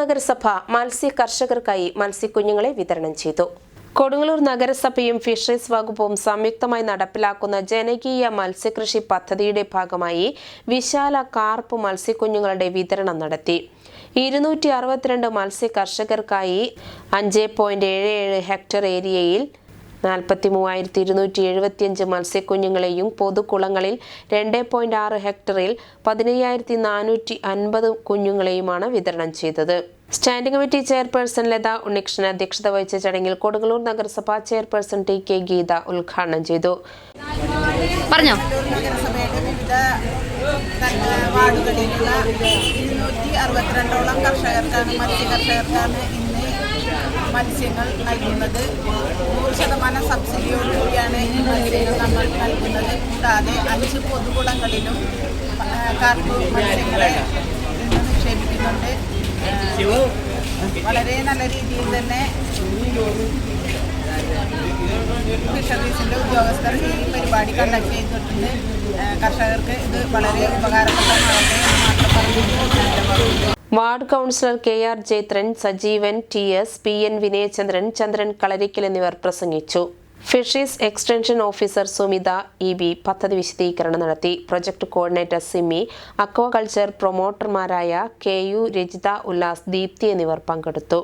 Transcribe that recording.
നഗരസഭ മത്സ്യ കർഷകർക്കായി മത്സ്യക്കുഞ്ഞുങ്ങളെ വിതരണം ചെയ്തു. കൊടുങ്ങല്ലൂർ നഗരസഭയും ഫിഷറീസ് വകുപ്പും സംയുക്തമായി നടപ്പിലാക്കുന്ന ജനകീയ മത്സ്യകൃഷി പദ്ധതിയുടെ ഭാഗമായി വിശാല കാർപ്പ് മത്സ്യക്കുഞ്ഞുങ്ങളുടെ വിതരണം നടത്തി. ഇരുന്നൂറ്റി അറുപത്തിരണ്ട് മത്സ്യ കർഷകർക്കായി അഞ്ച് പോയിന്റ് ഏഴ് ഏഴ് ഹെക്ടർ ഏരിയയിൽ നാൽപ്പത്തി മൂവായിരത്തി ഇരുന്നൂറ്റി എഴുപത്തിയഞ്ച് മത്സ്യക്കുഞ്ഞുങ്ങളെയും പൊതുകുളങ്ങളിൽ രണ്ട് പോയിന്റ് ആറ് ഹെക്ടറിൽ പതിനയ്യായിരത്തി നാനൂറ്റി അൻപത് കുഞ്ഞുങ്ങളെയുമാണ് വിതരണം ചെയ്തത്. Standing committee chairperson Latha Unnikrishnan അധ്യക്ഷത വഹിച്ച ചടങ്ങിൽ കൊടുങ്ങല്ലൂർ നഗരസഭാ ചെയർപേഴ്സൺ ടി കെ ഗീത ഉദ്ഘാടനം ചെയ്തു. പറഞ്ഞോ. വാർഡുകളിലുള്ള ഇരുന്നൂറ്റി അറുപത്തിരണ്ടോളം കർഷകർക്കാണ് മത്സ്യ കർഷകർക്കാണ് ഇന്ന് മത്സ്യങ്ങൾ നൽകുന്നത്. ശതമാനം സബ്സിഡിയോടുകൂടിയാണ് ഈ മത്സ്യങ്ങൾ നമ്മൾ നൽകുന്നത്. കൂടാതെ അഞ്ച് പൊതുകുളങ്ങളിലും കാർപ്പൂർ കാർപ്പ് മത്സ്യങ്ങളെ നിക്ഷേപിക്കുന്നുണ്ട്. വളരെ നല്ല രീതിയിൽ തന്നെ ഫിഷറീസിന്റെ ഉദ്യോഗസ്ഥർ ഈ പരിപാടി കണ്ടക്ട് ചെയ്തിട്ടുണ്ട്. കർഷകർക്ക് ഇത് വളരെ ഉപകാരപ്രദമാകട്ടെ എന്ന് മാത്രം പറഞ്ഞു ward councillor K R Jayathran Sajeevan T S P N Vinayachandran Chandran Kalarikkal എന്നിവർ പ്രസംഗിച്ചു. Fisheries extension officer Sumitha E B പദ്ധതി വിശദീകരണം നടത്തി. പ്രൊജക്ട് കോർഡിനേറ്റർ സിമി അക്വാകൾച്ചർ പ്രൊമോട്ടർമാരായ കെ യു രജിത ഉല്ലാസ് ദീപ്തി എന്നിവർ പങ്കെടുത്തു.